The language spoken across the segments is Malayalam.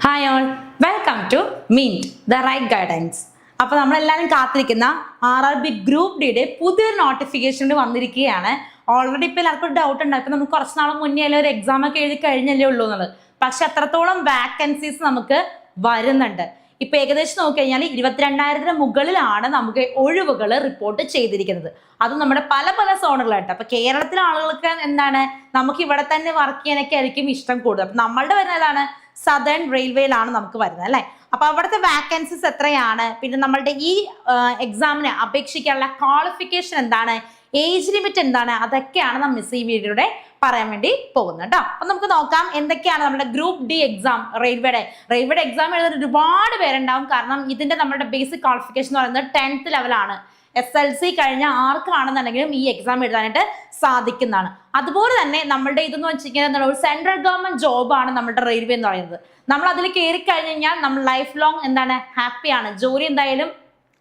Hi all welcome to meant the right guidance അപ്പോൾ നമ്മളെല്ലാവരും കാത്തിരിക്കുന്ന ആർ ആർ ബി ഗ്രൂപ്പ് ഡിയുടെ പുതിയൊരു നോട്ടിഫിക്കേഷൻ വന്നിരിക്കുകയാണ്. ഓൾറെഡി ഇപ്പോൾ എല്ലാവർക്കും ഡൗട്ട് ഉണ്ട്. ഇപ്പോൾ നമുക്ക് കുറച്ച് നാൾ മുന്നേ അല്ലേ ഒരു എക്സാം ഒക്കെ എഴുതി കഴിഞ്ഞല്ലേ ഉള്ളൂ എന്നുള്ളത്. പക്ഷെ അത്രത്തോളം വാക്കൻസീസ് നമുക്ക് വരുന്നുണ്ട്. ഇപ്പൊ ഏകദേശം നോക്കിക്കഴിഞ്ഞാൽ ഇരുപത്തിരണ്ടായിരത്തിന് മുകളിലാണ് നമുക്ക് ഒഴിവുകൾ റിപ്പോർട്ട് ചെയ്തിരിക്കുന്നത്. അത് നമ്മുടെ പല പല സോണുകളായിട്ട്. അപ്പൊ കേരളത്തിലെ ആളുകൾക്ക് എന്താണ്? നമുക്ക് ഇവിടെ തന്നെ വർക്ക് ചെയ്യാനൊക്കെ ആയിരിക്കും ഇഷ്ടം കൂടുതൽ. അപ്പൊ നമ്മളുടെ വരുന്നതാണ് സദേൺ റെയിൽവേയിലാണ് നമുക്ക് വരുന്നത് അല്ലേ? അപ്പൊ അവിടുത്തെ വാക്കൻസീസ് എത്രയാണ്? പിന്നെ നമ്മളുടെ ഈ എക്സാമിന് അപേക്ഷിക്കാനുള്ള ക്വാളിഫിക്കേഷൻ എന്താണ്? ഏജ് ലിമിറ്റ് എന്താണ്? അതൊക്കെയാണ് നമ്മൾ മിസ് ഈ വീഡിയോയുടെ പറയാൻ വേണ്ടി പോകുന്നത് കേട്ടോ അപ്പൊ നമുക്ക് നോക്കാം എന്തൊക്കെയാണ് നമ്മുടെ ഗ്രൂപ്പ് ഡി എക്സാം റെയിൽവേയുടെ റെയിൽവേയുടെ എക്സാം എഴുതുന്ന ഒരുപാട് പേരുണ്ടാവും. കാരണം ഇതിന്റെ നമ്മുടെ ബേസിക് ക്വാളിഫിക്കേഷൻ എന്ന് പറയുന്നത് ടെൻത്ത് ലെവലാണ് എസ് എൽ സി കഴിഞ്ഞ ആർക്കാണെന്നുണ്ടെങ്കിലും ഈ എക്സാം എഴുതാനായിട്ട് സാധിക്കുന്നതാണ്. അതുപോലെ തന്നെ നമ്മളുടെ ഇതെന്ന് വെച്ചിരിക്കുന്നത് ഒരു സെൻട്രൽ ഗവൺമെന്റ് ജോബാണ് നമ്മുടെ റെയിൽവേ എന്ന് പറയുന്നത്. നമ്മൾ അതിൽ കയറി കഴിഞ്ഞു കഴിഞ്ഞാൽ നമ്മൾ ലൈഫ് ലോങ് എന്താണ് ഹാപ്പിയാണ് ജോലി എന്തായാലും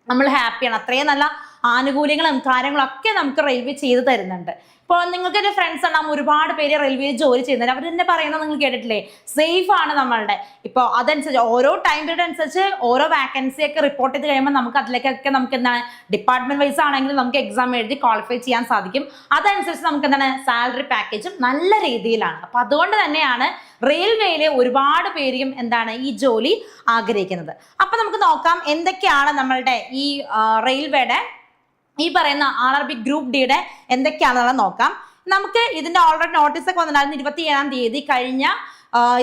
നമ്മൾ ഹാപ്പിയാണ് അത്രയും നല്ല ആനുകൂല്യങ്ങളും കാര്യങ്ങളൊക്കെ നമുക്ക് റെയിൽവേ ചെയ്തു തരുന്നുണ്ട്. ഇപ്പോൾ നിങ്ങൾക്ക് എന്റെ ഫ്രണ്ട്സ് ഉണ്ടാകും ഒരുപാട് പേര് റെയിൽവേയിൽ ജോലി ചെയ്യുന്നുണ്ട് അവർ തന്നെ പറയുന്നത് നിങ്ങൾ കേട്ടിട്ടില്ലേ? സേഫ് ആണ് നമ്മളുടെ. ഇപ്പോൾ അതനുസരിച്ച് ഓരോ ടൈം പീരീഡ് അനുസരിച്ച് ഓരോ വാക്കൻസി ഒക്കെ റിപ്പോർട്ട് ചെയ്ത് കഴിയുമ്പോൾ നമുക്ക് അതിലേക്കൊക്കെ നമുക്ക് എന്താണ് ഡിപ്പാർട്ട്മെന്റ് വൈസ് ആണെങ്കിലും നമുക്ക് എക്സാം എഴുതി ക്വാളിഫൈ ചെയ്യാൻ സാധിക്കും. അതനുസരിച്ച് നമുക്ക് എന്താണ് സാലറി പാക്കേജും നല്ല രീതിയിലാണ്. അപ്പൊ അതുകൊണ്ട് തന്നെയാണ് റെയിൽവേയിലെ ഒരുപാട് പേരും എന്താണ് ഈ ജോലി ആഗ്രഹിക്കുന്നത്. അപ്പൊ നമുക്ക് നോക്കാം എന്തൊക്കെയാണ് നമ്മളുടെ ഈ റെയിൽവേയുടെ ഈ പറയുന്ന ആർ ആർ ബി ഗ്രൂപ്പ് ഡിയുടെ എന്തൊക്കെയാണെന്നുള്ളത് നോക്കാം. നമുക്ക് ഇതിന്റെ ഓൾറെഡി നോട്ടീസ് ഒക്കെ വന്നിട്ടുണ്ടായിരുന്നു ഇരുപത്തി ഏഴാം തീയതി കഴിഞ്ഞ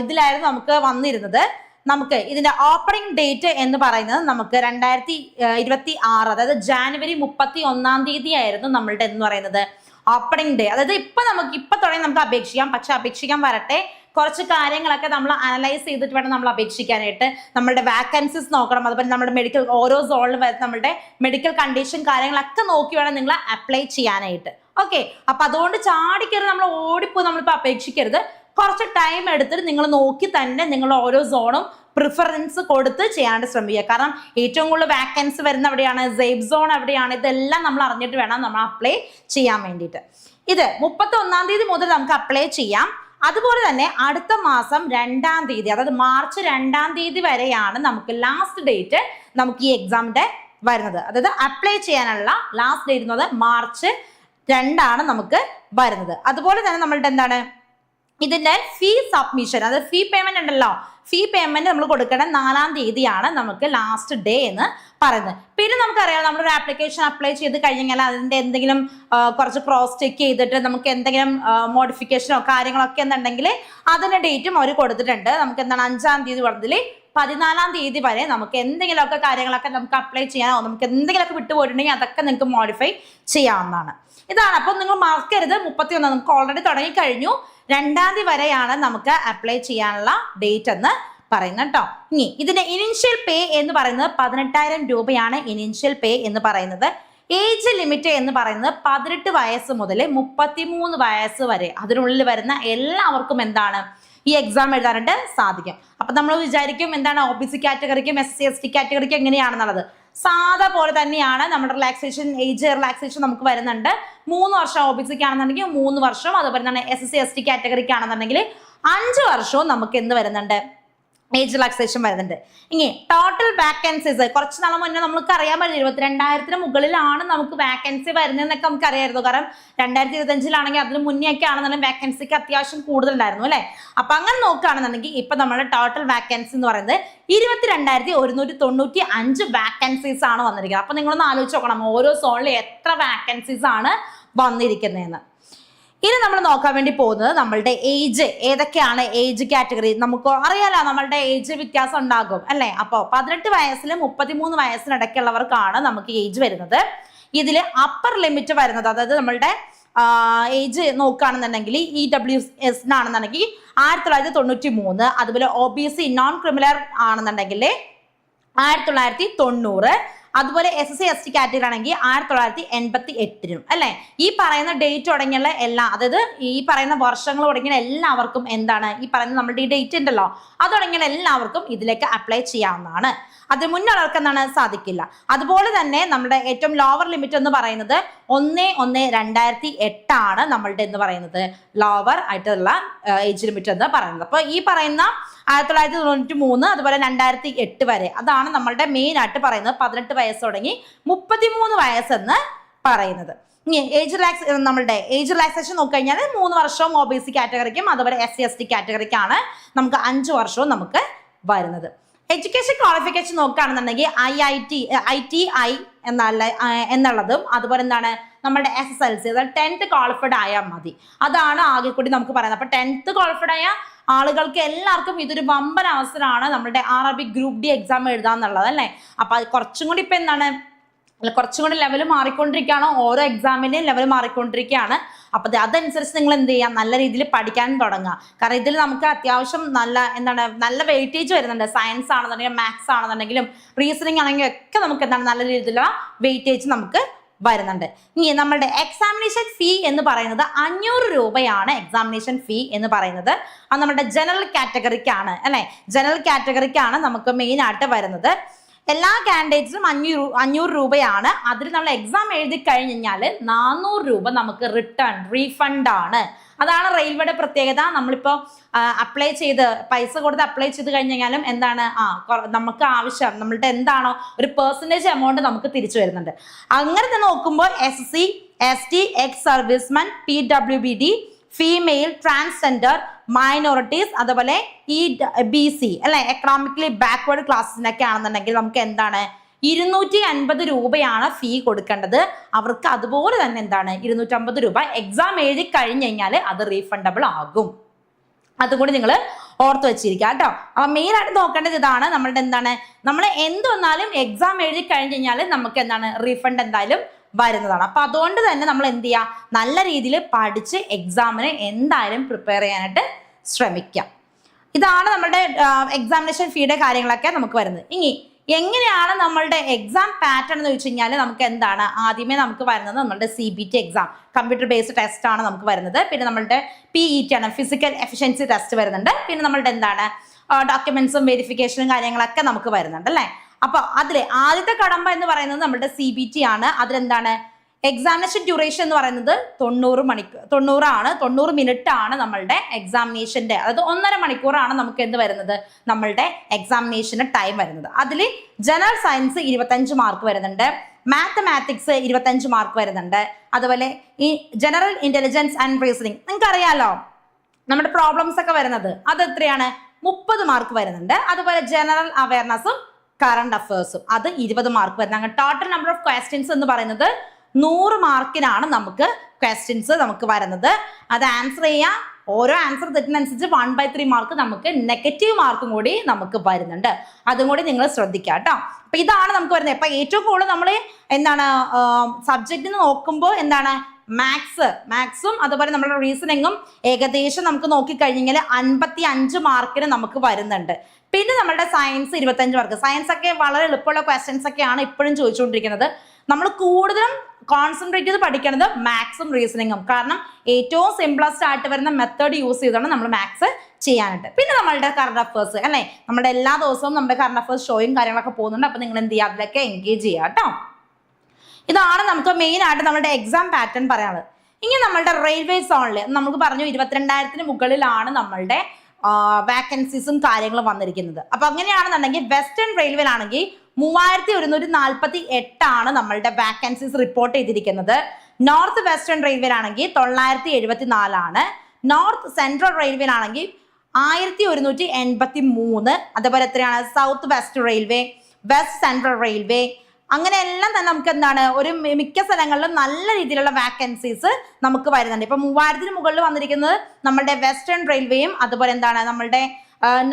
ഇതിലായിരുന്നു നമുക്ക് വന്നിരുന്നത്. നമുക്ക് ഇതിന്റെ ഓപ്പണിംഗ് ഡേറ്റ് എന്ന് പറയുന്നത് നമുക്ക് രണ്ടായിരത്തി ഇരുപത്തി ആറ് അതായത് ജാനുവരി മുപ്പത്തി ഒന്നാം തീയതി ആയിരുന്നു നമ്മളുടെ എന്ന് പറയുന്നത്. ഓപ്പണിംഗ് ഡേ അതായത് ഇപ്പൊ നമുക്ക് ഇപ്പൊ തുടങ്ങി നമുക്ക് അപേക്ഷിക്കാം. പക്ഷെ അപേക്ഷിക്കാൻ വരട്ടെ. കുറച്ച് കാര്യങ്ങളൊക്കെ നമ്മൾ അനലൈസ് ചെയ്തിട്ട് വേണം നമ്മൾ അപേക്ഷിക്കാനായിട്ട്. നമ്മളുടെ വാക്കൻസീസ് നോക്കണം അതുപോലെ നമ്മുടെ മെഡിക്കൽ ഓരോ വരുന്ന നമ്മുടെ മെഡിക്കൽ കണ്ടീഷൻ കാര്യങ്ങളൊക്കെ നോക്കി വേണം നിങ്ങൾ അപ്ലൈ ചെയ്യാനായിട്ട്. ഓക്കെ അപ്പൊ അതുകൊണ്ട് ചാടിക്കയറി നമ്മൾ ഓടിപ്പോയി നമ്മളിപ്പോൾ അപേക്ഷിക്കരുത്. കുറച്ച് ടൈം എടുത്തിട്ട് നിങ്ങൾ നോക്കി തന്നെ നിങ്ങൾ ഓരോ സോണും പ്രിഫറൻസ് കൊടുത്ത് ചെയ്യാണ്ട് ശ്രമിക്കുക. കാരണം ഏറ്റവും കൂടുതൽ വാക്കൻസ് വരുന്ന എവിടെയാണ്? സേഫ് സോൺ എവിടെയാണ്? ഇതെല്ലാം നമ്മൾ അറിഞ്ഞിട്ട് വേണം നമ്മൾ അപ്ലൈ ചെയ്യാൻ വേണ്ടിയിട്ട്. ഇത് മുപ്പത്തി ഒന്നാം തീയതി മുതൽ നമുക്ക് അപ്ലൈ ചെയ്യാം. അതുപോലെ തന്നെ അടുത്ത മാസം രണ്ടാം തീയതി അതായത് മാർച്ച് രണ്ടാം തീയതി വരെയാണ് നമുക്ക് ലാസ്റ്റ് ഡേറ്റ് നമുക്ക് ഈ എക്സാമിന്റെ വരുന്നത്. അതായത് അപ്ലൈ ചെയ്യാനുള്ള ലാസ്റ്റ് ഡേറ്റ് എന്നത് മാർച്ച് രണ്ടാണ് നമുക്ക് വരുന്നത്. അതുപോലെ തന്നെ നമ്മളുടെ എന്താണ്? ഇതിന്റെ ഫീ സബ്മിഷൻ അതായത് ഫീ പേയ്മെന്റ് ഉണ്ടല്ലോ. ഫീ പേയ്മെന്റ് നമ്മൾ കൊടുക്കണം നാലാം തീയതിയാണ് നമുക്ക് ലാസ്റ്റ് ഡേ എന്ന് പറയുന്നത്. പിന്നെ നമുക്കറിയാം നമ്മളൊരു ആപ്ലിക്കേഷൻ അപ്ലൈ ചെയ്ത് കഴിഞ്ഞാൽ അതിന്റെ എന്തെങ്കിലും കുറച്ച് ക്രോസ് ചെക്ക് ചെയ്തിട്ട് നമുക്ക് എന്തെങ്കിലും മോഡിഫിക്കേഷനോ കാര്യങ്ങളൊക്കെ എന്നുണ്ടെങ്കിൽ അതിന്റെ ഡേറ്റും അവർ കൊടുത്തിട്ടുണ്ട്. നമുക്ക് എന്താണ് അഞ്ചാം തീയതി പറഞ്ഞതിൽ പതിനാലാം തീയതി വരെ നമുക്ക് എന്തെങ്കിലുമൊക്കെ കാര്യങ്ങളൊക്കെ നമുക്ക് അപ്ലൈ ചെയ്യാനോ നമുക്ക് എന്തെങ്കിലുമൊക്കെ വിട്ടുപോയിട്ടുണ്ടെങ്കിൽ അതൊക്കെ നിങ്ങൾക്ക് മോഡിഫൈ ചെയ്യാവുന്നതാണ്. ഇതാണ്. അപ്പോൾ നിങ്ങൾ മറക്കരുത്. മുപ്പത്തി ഒന്ന് നമുക്ക് ഓൾറെഡി തുടങ്ങി കഴിഞ്ഞു രണ്ടാം തീയതി വരെയാണ് നമുക്ക് അപ്ലൈ ചെയ്യാനുള്ള ഡേറ്റ് എന്ന് പറയുന്നത് കേട്ടോ. ഇനി ഇതിന്റെ ഇനിഷ്യൽ പേ എന്ന് പറയുന്നത് പതിനെട്ടായിരം രൂപയാണ് ഇനിഷ്യൽ പേ എന്ന് പറയുന്നത്. ഏജ് ലിമിറ്റ് എന്ന് പറയുന്നത് പതിനെട്ട് വയസ്സ് മുതൽ മുപ്പത്തിമൂന്ന് വയസ്സ് വരെ അതിനുള്ളിൽ വരുന്ന എല്ലാവർക്കും എന്താണ്? ഈ എക്സാം എഴുതാനായിട്ട് സാധിക്കും. അപ്പൊ നമ്മൾ വിചാരിക്കും എന്താണ് ഒ ബി സി കാറ്റഗറിക്കും എസ് സി എസ് ടി കാറ്റഗറിക്കും എങ്ങനെയാണെന്നുള്ളത്? സാധാ പോലെ തന്നെയാണ് നമ്മുടെ റിലാക്സേഷൻ ഏജ് റിലാക്സേഷൻ നമുക്ക് വരുന്നുണ്ട്. മൂന്ന് വർഷം ഒ ബി സിക്ക് ആണെന്നുണ്ടെങ്കിൽ മൂന്ന് വർഷം അതുപോലെ തന്നെ S S C S T കാറ്റഗറിക്ക് ആണെന്നുണ്ടെങ്കിൽ അഞ്ച് വർഷവും നമുക്ക് എന്ത് വരുന്നുണ്ട്? ഏജ് റിലാക്സേഷൻ വരുന്നുണ്ട്. ഇനി ടോട്ടൽ വാക്കൻസീസ് കുറച്ച് നാൾ മുന്നേ നമുക്ക് അറിയാൻ പറ്റില്ല ഇരുപത്തിരണ്ടായിരത്തിന് മുകളിലാണ് നമുക്ക് വാക്കൻസി വരുന്നതെന്നൊക്കെ നമുക്ക് അറിയായിരുന്നു. കാരണം രണ്ടായിരത്തി ഇരുപത്തഞ്ചിലാണെങ്കിൽ അതിന് മുന്നേ ഒക്കെ ആണെന്നുണ്ടെങ്കിൽ വാക്കൻസിക്ക് അത്യാവശ്യം കൂടുതലുണ്ടായിരുന്നു അല്ലേ? അപ്പൊ അങ്ങനെ നോക്കുകയാണെന്നുണ്ടെങ്കിൽ ഇപ്പൊ നമ്മുടെ ടോട്ടൽ വാക്കൻസി എന്ന് പറയുന്നത് ഇരുപത്തിരണ്ടായിരത്തി ഒരുന്നൂറ്റി തൊണ്ണൂറ്റി അഞ്ച് വാക്കൻസീസ് ആണ് വന്നിരിക്കുന്നത്. അപ്പൊ നിങ്ങളൊന്ന് ആലോചിച്ച് നോക്കണം ഓരോ സോണിലും എത്ര വാക്കൻസീസ് ആണ് വന്നിരിക്കുന്നതെന്ന്. ഇനി നമ്മൾ നോക്കാൻ വേണ്ടി പോകുന്നത് നമ്മളുടെ ഏജ് ഏതൊക്കെയാണ് ഏജ് കാറ്റഗറി നമുക്ക് അറിയാലോ നമ്മളുടെ ഏജ് വ്യത്യാസം ഉണ്ടാകും അല്ലേ? അപ്പോൾ പതിനെട്ട് വയസ്സിൽ മുപ്പത്തിമൂന്ന് വയസ്സിനിടയ്ക്കുള്ളവർക്കാണ് നമുക്ക് ഏജ് വരുന്നത്. ഇതിൽ അപ്പർ ലിമിറ്റ് വരുന്നത് അതായത് നമ്മളുടെ ഏജ് നോക്കുകയാണെന്നുണ്ടെങ്കിൽ ഇ ഡബ്ല്യു എസ് ആണെന്നുണ്ടെങ്കിൽ ആയിരത്തി തൊള്ളായിരത്തി തൊണ്ണൂറ്റി മൂന്ന് അതുപോലെ O B C non criminal ആണെന്നുണ്ടെങ്കിൽ ആയിരത്തി തൊള്ളായിരത്തി തൊണ്ണൂറ് അതുപോലെ S S C S T category ആണെങ്കിൽ ആയിരത്തി തൊള്ളായിരത്തി എൺപത്തി എട്ടിനും അല്ലെ? ഈ പറയുന്ന ഡേറ്റ് തുടങ്ങിയുള്ള എല്ലാ അതായത് ഈ പറയുന്ന വർഷങ്ങൾ തുടങ്ങിയ എല്ലാവർക്കും എന്താണ്? ഈ പറയുന്ന നമ്മുടെ ഈ ഡേറ്റ് ഉണ്ടല്ലോ അത് തുടങ്ങിയ എല്ലാവർക്കും ഇതിലേക്ക് അപ്ലൈ ചെയ്യാവുന്നതാണ്. അത് മുന്നുള്ളവർക്ക് എന്താണ് സാധിക്കില്ല. അതുപോലെ തന്നെ നമ്മുടെ ഏറ്റവും ലോവർ ലിമിറ്റ് എന്ന് പറയുന്നത് ഒന്ന് ഒന്ന് രണ്ടായിരത്തി എട്ടാണ് നമ്മളുടെ എന്ന് പറയുന്നത്. ലോവർ ആയിട്ടുള്ള ഏജ് ലിമിറ്റ് എന്ന് പറയുന്നത്. അപ്പോൾ ഈ പറയുന്ന ആയിരത്തി തൊള്ളായിരത്തി തൊണ്ണൂറ്റി മൂന്ന് അതുപോലെ രണ്ടായിരത്തി എട്ട് വരെ അതാണ് നമ്മളുടെ മെയിൻ ആയിട്ട് പറയുന്നത് പതിനെട്ട് വയസ്സ് തുടങ്ങി മുപ്പത്തിമൂന്ന് വയസ്സെന്ന് പറയുന്നത്. ഇനി ഏജ് റിലാക്സ് നമ്മളുടെ ഏജ് റിലാക്സേഷൻ നോക്കിക്കഴിഞ്ഞാൽ മൂന്ന് വർഷവും ഒ ബി സി കാറ്റഗറിക്കും അതുപോലെ എസ് സി എസ് ടി കാറ്റഗറിക്കാണ് നമുക്ക് അഞ്ച് വർഷവും നമുക്ക് വരുന്നത്. എഡ്യൂക്കേഷൻ ക്വാളിഫിക്കേഷൻ നോക്കുകയാണെന്നുണ്ടെങ്കിൽ I I T I T I എന്നല്ല എന്നുള്ളതും അതുപോലെ എന്താണ് നമ്മുടെ എസ് എസ് എൽ സി അതായത് ടെൻത്ത് ക്വാളിഫൈഡ് ആയാൽ മതി. അതാണ് ആകെ കൂടി നമുക്ക് പറയുന്നത്. അപ്പൊ ടെൻത്ത് ക്വാളിഫൈഡ് ആയ ആളുകൾക്ക് എല്ലാവർക്കും ഇതൊരു വമ്പൻ അവസരമാണ് നമ്മുടെ ആർ ഗ്രൂപ്പ് ഡി എക്സാം എഴുതാന്നുള്ളത് അല്ലേ? അപ്പൊ കുറച്ചും കൂടി ഇപ്പൊ എന്താണ് കുറച്ചും കൂടി ലെവൽ മാറിക്കൊണ്ടിരിക്കുകയാണ്. ഓരോ എക്സാമിന്റെയും ലെവൽ മാറിക്കൊണ്ടിരിക്കുകയാണ്. അപ്പൊ അതനുസരിച്ച് നിങ്ങൾ എന്ത് ചെയ്യാം നല്ല രീതിയിൽ പഠിക്കാൻ തുടങ്ങുക. കാരണം ഇതിൽ നമുക്ക് അത്യാവശ്യം നല്ല എന്താണ് നല്ല വെയിറ്റേജ് വരുന്നുണ്ട്. സയൻസ് ആണെന്നുണ്ടെങ്കിലും മാത്സ് ആണെന്നുണ്ടെങ്കിലും റീസണിങ് ആണെങ്കിലും ഒക്കെ നമുക്ക് എന്താണ് നല്ല രീതിയിലുള്ള വെയിറ്റേജ് നമുക്ക് വരുന്നുണ്ട്. ഇനി നമ്മുടെ എക്സാമിനേഷൻ ഫീ എന്ന് പറയുന്നത് അഞ്ഞൂറ് രൂപയാണ് എക്സാമിനേഷൻ ഫീ എന്ന് പറയുന്നത്. അത് നമ്മുടെ ജനറൽ കാറ്റഗറിക്കാണ് അല്ലേ? ജനറൽ കാറ്റഗറിക്കാണ് നമുക്ക് മെയിൻ ആയിട്ട് വരുന്നത്. എല്ലാ കാൻഡിഡേറ്റ്സിനും അഞ്ഞൂറ് അഞ്ഞൂറ് രൂപയാണ്. അതിൽ നമ്മൾ എക്സാം എഴുതി കഴിഞ്ഞ് കഴിഞ്ഞാൽ നാനൂറ് രൂപ നമുക്ക് റിട്ടേൺ റീഫണ്ട് ആണ്. അതാണ് റെയിൽവേയുടെ പ്രത്യേകത. നമ്മളിപ്പോൾ അപ്ലൈ ചെയ്ത് പൈസ കൊടുത്ത് അപ്ലൈ ചെയ്ത് കഴിഞ്ഞ് കഴിഞ്ഞാലും എന്താണ് ആ നമുക്ക് ആവശ്യം നമ്മളുടെ എന്താണോ ഒരു പെർസെന്റേജ് എമൗണ്ട് നമുക്ക് തിരിച്ചു വരുന്നുണ്ട്. അങ്ങനെ നോക്കുമ്പോൾ S C S T ex serviceman P W B D female transgender minorities അതുപോലെ ഈ ബി സി അല്ലെ? എക്കണോമിക്കലി ബാക്ക്വേർഡ് ക്ലാസ്സിനൊക്കെ ആണെന്നുണ്ടെങ്കിൽ നമുക്ക് എന്താണ്? ഇരുന്നൂറ്റി അൻപത് രൂപയാണ് ഫീ കൊടുക്കേണ്ടത്. അവർക്ക് അതുപോലെ തന്നെ എന്താണ്? ഇരുന്നൂറ്റമ്പത് രൂപ എക്സാം എഴുതി കഴിഞ്ഞു കഴിഞ്ഞാൽ അത് റീഫണ്ടബിൾ ആകും. അതുകൂടി നിങ്ങൾ ഓർത്ത് വെച്ചിരിക്കുക കേട്ടോ. അപ്പൊ മെയിൻ ആയിട്ട് നോക്കേണ്ടത് ഇതാണ്. നമ്മളുടെ എന്താണ്? നമ്മൾ എന്ത് വന്നാലും എക്സാം എഴുതി കഴിഞ്ഞു കഴിഞ്ഞാൽ നമുക്ക് എന്താണ്? റീഫണ്ട് എന്തായാലും വരുന്നതാണ്. അപ്പൊ അതുകൊണ്ട് തന്നെ നമ്മൾ എന്ത് ചെയ്യുക നല്ല രീതിയിൽ പഠിച്ച് എക്സാമിന് എന്തായാലും പ്രിപ്പയർ ചെയ്യാനായിട്ട് ശ്രമിക്കാം. ഇതാണ് നമ്മുടെ എക്സാമിനേഷൻ ഫീയുടെ കാര്യങ്ങളൊക്കെ നമുക്ക് വരുന്നത്. ഇനി എങ്ങനെയാണ് നമ്മളുടെ എക്സാം പാറ്റേൺ എന്ന് വെച്ച് കഴിഞ്ഞാൽ നമുക്ക് എന്താണ്? ആദ്യമേ നമുക്ക് വരുന്നത് നമ്മളുടെ C B T exam computer based test ആണ് നമുക്ക് വരുന്നത്. പിന്നെ നമ്മളുടെ പി ഇ ടി ആണ് ഫിസിക്കൽ എഫിഷ്യൻസി ടെസ്റ്റ് വരുന്നുണ്ട്. പിന്നെ നമ്മളുടെ എന്താണ്? ഡോക്യുമെന്റ്സും വെരിഫിക്കേഷനും കാര്യങ്ങളൊക്കെ നമുക്ക് വരുന്നുണ്ട് അല്ലേ? അപ്പൊ അതിലെ ആദ്യത്തെ കടമ്പ എന്ന് പറയുന്നത് നമ്മുടെ സി ബി ടി ആണ്. അതിലെന്താണ്? എക്സാമിനേഷൻ ഡ്യൂറേഷൻ എന്ന് പറയുന്നത് തൊണ്ണൂറ് മണിക്കൂർ തൊണ്ണൂറാണ് തൊണ്ണൂറ് മിനിറ്റ് ആണ് നമ്മളുടെ എക്സാമിനേഷന്റെ അതായത് ഒന്നര മണിക്കൂറാണ് നമുക്ക് എന്ത് വരുന്നത്? നമ്മളുടെ എക്സാമിനേഷന് ടൈം വരുന്നത്. അതിൽ ജനറൽ സയൻസ് ഇരുപത്തഞ്ച് മാർക്ക് വരുന്നുണ്ട്. മാത്തമാറ്റിക്സ് ഇരുപത്തഞ്ച് മാർക്ക് വരുന്നുണ്ട്. അതുപോലെ ഈ ജനറൽ ഇന്റലിജൻസ് ആൻഡ് റീസണിങ് നിങ്ങൾക്ക് അറിയാലോ നമ്മുടെ പ്രോബ്ലംസ് ഒക്കെ വരുന്നത് അത് എത്രയാണ്? മുപ്പത് മാർക്ക് വരുന്നുണ്ട്. അതുപോലെ ജനറൽ അവയർനെസ്സും കറണ്ട് അഫേഴ്സും അത് ഇരുപത് മാർക്ക് വരുന്ന. ടോട്ടൽ നമ്പർ ഓഫ് ക്വസ്റ്റ്യൻസ് എന്ന് പറയുന്നത് നൂറ് മാർക്കിനാണ് നമുക്ക് ക്വസ്റ്റ്യൻസ് നമുക്ക് വരുന്നത്. അത് ആൻസർ ചെയ്യാം. ഓരോ ആൻസർ തെറ്റിനനുസരിച്ച് വൺ ബൈ ത്രീ മാർക്ക് നമുക്ക് നെഗറ്റീവ് മാർക്കും കൂടി നമുക്ക് വരുന്നുണ്ട്. അതും കൂടി നിങ്ങൾ ശ്രദ്ധിക്കുക കേട്ടോ. അപ്പൊ ഇതാണ് നമുക്ക് വരുന്നത്. ഇപ്പൊ ഏറ്റവും കൂടുതൽ നമ്മൾ എന്താണ് സബ്ജക്റ്റിന് നോക്കുമ്പോൾ എന്താണ് മാത്സ് മാത്സും അതുപോലെ നമ്മുടെ റീസണിങ്ങും ഏകദേശം നമുക്ക് നോക്കിക്കഴിഞ്ഞാൽ അൻപത്തി അഞ്ച് മാർക്കിന് നമുക്ക് വരുന്നുണ്ട്. പിന്നെ നമ്മുടെ സയൻസ് ഇരുപത്തഞ്ച് മാർക്ക് സയൻസ് ഒക്കെ വളരെ എളുപ്പമുള്ള ക്വസ്റ്റ്യൻസ് ഒക്കെയാണ് ഇപ്പോഴും ചോദിച്ചുകൊണ്ടിരിക്കുന്നത്. നമ്മൾ കൂടുതലും കോൺസെൻട്രേറ്റ് ചെയ്ത് പഠിക്കുന്നത് മാത്സും റീസണിങ്ങും കാരണം ഏറ്റവും സിംപ്ലസ്റ്റ് ആയിട്ട് വരുന്ന മെത്തേഡ് യൂസ് ചെയ്താണ് നമ്മൾ മാത്സ് ചെയ്യാനായിട്ട്. പിന്നെ നമ്മളുടെ കറണ്ട് അഫേഴ്സ് അല്ലേ? നമ്മുടെ എല്ലാ ദിവസവും നമ്മുടെ കറണ്ട് അഫേഴ്സ് ഷോയും കാര്യങ്ങളൊക്കെ പോകുന്നുണ്ട്. അപ്പോൾ നിങ്ങൾ എന്ത് ചെയ്യുക? അതിലൊക്കെ എൻഗേജ് ചെയ്യുക കേട്ടോ. ഇതാണ് നമുക്ക് മെയിൻ ആയിട്ട് നമ്മുടെ എക്സാം പാറ്റേൺ പറയാനുള്ളത്. ഇനി നമ്മളുടെ റെയിൽവേ സോണിൽ നമുക്ക് പറഞ്ഞു ഇരുപത്തിരണ്ടായിരത്തിന് മുകളിലാണ് നമ്മളുടെ വാക്കൻസീസും കാര്യങ്ങളും വന്നിരിക്കുന്നത്. അപ്പൊ അങ്ങനെയാണെന്നുണ്ടെങ്കിൽ വെസ്റ്റേൺ റെയിൽവേയിലാണെങ്കിൽ മൂവായിരത്തി ഒരുന്നൂറ്റി നാൽപ്പത്തി എട്ടാണ് നമ്മളുടെ വാക്കൻസീസ് റിപ്പോർട്ട് ചെയ്തിരിക്കുന്നത്. നോർത്ത് വെസ്റ്റേൺ റെയിൽവേയിലാണെങ്കിൽ തൊള്ളായിരത്തി എഴുപത്തി നാലാണ് നോർത്ത് സെൻട്രൽ റെയിൽവേയിലാണെങ്കിൽ ആയിരത്തി ഒരുന്നൂറ്റി എൺപത്തി മൂന്ന് അതുപോലെ എത്രയാണ്? South west railway west central railway അങ്ങനെ എല്ലാം തന്നെ നമുക്ക് എന്താണ് ഒരു മിക്ക സ്ഥലങ്ങളിലും നല്ല രീതിയിലുള്ള വാക്കൻസീസ് നമുക്ക് വരുന്നുണ്ട്. ഇപ്പൊ മൂവായിരത്തിന് മുകളിൽ വന്നിരിക്കുന്നത് നമ്മുടെ വെസ്റ്റേൺ റെയിൽവേയും അതുപോലെ എന്താണ് നമ്മളുടെ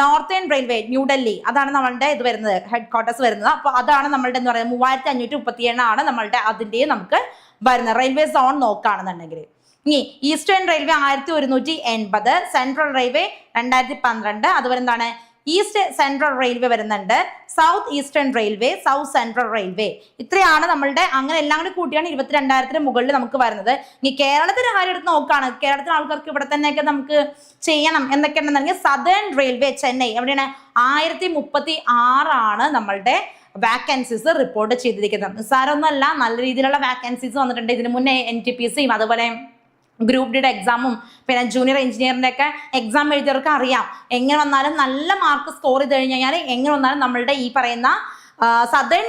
നോർത്തേൺ റെയിൽവേ ന്യൂഡൽഹി അതാണ് നമ്മളുടെ ഇത് വരുന്നത് ഹെഡ് ക്വാർട്ടേഴ്സ് വരുന്നത്. അപ്പോൾ അതാണ് നമ്മളുടെ എന്ന് പറയുന്നത് മൂവായിരത്തി അഞ്ഞൂറ്റി മുപ്പത്തി നമ്മളുടെ അതിന്റെയും നമുക്ക് വരുന്നത്. റെയിൽവേ സോൺ നോക്കുകയാണെന്നുണ്ടെങ്കിൽ. ഇനി ഈസ്റ്റേൺ റെയിൽവേ ആയിരത്തി ഒരുന്നൂറ്റി എൺപത് സെൻട്രൽ റെയിൽവേ രണ്ടായിരത്തി പന്ത്രണ്ട് അതുപോലെ എന്താണ് ഈസ്റ്റ് സെൻട്രൽ റെയിൽവേ വരുന്നുണ്ട്. South eastern railway south central railway. ഇത്രയാണ് നമ്മളുടെ അങ്ങനെ എല്ലാം കൂടി കൂട്ടിയാണ് ഇരുപത്തിരണ്ടായിരത്തിന് മുകളിൽ നമുക്ക് വരുന്നത്. ഇനി കേരളത്തിന്റെ കാര്യം എടുത്ത് നോക്കുകയാണ്. കേരളത്തിലെ ആൾക്കാർക്ക് ഇവിടെ തന്നെയൊക്കെ നമുക്ക് ചെയ്യണം എന്നൊക്കെ ഉണ്ടെന്നുണ്ടെങ്കിൽ സദേൺ റെയിൽവേ ചെന്നൈ എവിടെയാണ്? ആയിരത്തി മുപ്പത്തി ആറാണ് നമ്മളുടെ വാക്കൻസീസ് റിപ്പോർട്ട് ചെയ്തിരിക്കുന്നത്. നിസ്സാരമൊന്നുമല്ല നല്ല രീതിയിലുള്ള വാക്കൻസീസ് വന്നിട്ടുണ്ട്. ഇതിനു മുന്നേ എൻ ടി പി സിയും അതുപോലെ ഗ്രൂപ്പ് ഡിയുടെ എക്സാമും പിന്നെ ജൂനിയർ എഞ്ചിനീയറിന്റെ ഒക്കെ എക്സാം എഴുതിയവർക്ക് അറിയാം. എങ്ങനെ വന്നാലും നല്ല മാർക്ക് സ്കോർ ചെയ്ത് കഴിഞ്ഞ് കഴിഞ്ഞാൽ എങ്ങനെ വന്നാലും നമ്മളുടെ ഈ പറയുന്ന സദേൺ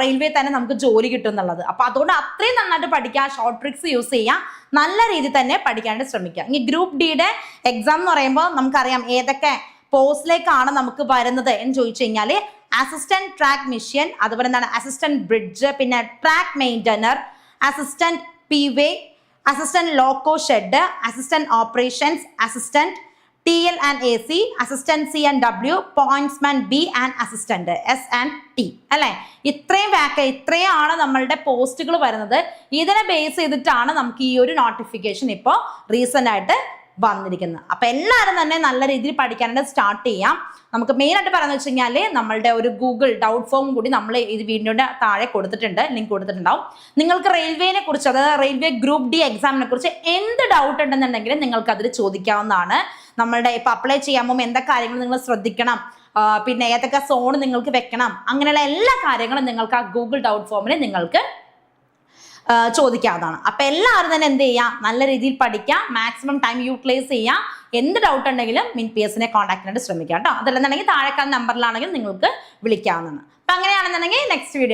റെയിൽവേ തന്നെ നമുക്ക് ജോലി കിട്ടും എന്നുള്ളത്. അപ്പൊ അതുകൊണ്ട് അത്രയും നന്നായിട്ട് പഠിക്കുക ഷോർട്ട് ട്രിക്സ് യൂസ് ചെയ്യുക നല്ല രീതിയിൽ തന്നെ പഠിക്കാനായിട്ട് ശ്രമിക്കുക. ഇനി ഗ്രൂപ്പ് ഡിയുടെ എക്സാം എന്ന് പറയുമ്പോൾ നമുക്കറിയാം ഏതൊക്കെ പോസ്റ്റിലേക്കാണ് നമുക്ക് വരുന്നത് എന്ന് ചോദിച്ചു കഴിഞ്ഞാൽ അസിസ്റ്റന്റ് ട്രാക്ക് മിഷ്യൻ അതുപോലെ എന്താണ് അസിസ്റ്റന്റ് ബ്രിഡ്ജ് പിന്നെ track maintainer assistant P way assistant loco shed assistant operations assistant T L and A C assistant C and W pointsman B and assistant S and T അല്ലെ? ഇത്രയും വാക്ക ഇത്രയും ആണ് നമ്മളുടെ പോസ്റ്റുകൾ വരുന്നത്. ഇതിനെ ബേസ് ചെയ്തിട്ടാണ് നമുക്ക് ഈ ഒരു നോട്ടിഫിക്കേഷൻ ഇപ്പോൾ റീസെന്റ് ആയിട്ട് വന്നിരിക്കുന്നത് അപ്പൊ എല്ലാവരും തന്നെ നല്ല രീതിയിൽ പഠിക്കാനായിട്ട് സ്റ്റാർട്ട് ചെയ്യാം. നമുക്ക് മെയിൻ ആയിട്ട് പറയുന്നത് വെച്ച് കഴിഞ്ഞാൽ നമ്മളുടെ ഒരു ഗൂഗിൾ ഡൗട്ട് ഫോം കൂടി നമ്മൾ ഇത് വീഡിയോയുടെ താഴെ കൊടുത്തിട്ടുണ്ട്. ലിങ്ക് കൊടുത്തിട്ടുണ്ടാവും. നിങ്ങൾക്ക് റെയിൽവേനെ കുറിച്ച് അതായത് റെയിൽവേ ഗ്രൂപ്പ് ഡി എക്സാമിനെ കുറിച്ച് എന്ത് ഡൗട്ട് ഉണ്ടെന്നുണ്ടെങ്കിലും നിങ്ങൾക്ക് അതിൽ ചോദിക്കാവുന്നതാണ്. നമ്മളുടെ ഇപ്പൊ അപ്ലൈ ചെയ്യാൻ എന്തൊക്കെ കാര്യങ്ങൾ നിങ്ങൾ ശ്രദ്ധിക്കണം? പിന്നെ ഏതൊക്കെ സോൺ നിങ്ങൾക്ക് വെക്കണം? അങ്ങനെയുള്ള എല്ലാ കാര്യങ്ങളും നിങ്ങൾക്ക് ആ ഗൂഗിൾ ഡൗട്ട് ഫോമിൽ നിങ്ങൾക്ക് ചോദിക്കാവുന്നതാണ് അപ്പൊ എല്ലാവരും തന്നെ എന്ത് ചെയ്യുക നല്ല രീതിയിൽ പഠിക്കുക മാക്സിമം ടൈം യൂട്ടിലൈസ് ചെയ്യുക എന്ത് ഡൗട്ട് ഉണ്ടെങ്കിലും മിൻ പി എസിനെ കോൺടാക്ട് ചെയ്യാനായിട്ട് ശ്രമിക്കുക കേട്ടോ. അതല്ലെന്നുണ്ടെങ്കിൽ താഴെക്കാൻ നമ്പറിലാണെങ്കിലും നിങ്ങൾക്ക് വിളിക്കാവുന്നതാണ്. അപ്പൊ അങ്ങനെയാണെന്നുണ്ടെങ്കിൽ നെക്സ്റ്റ് വീഡിയോ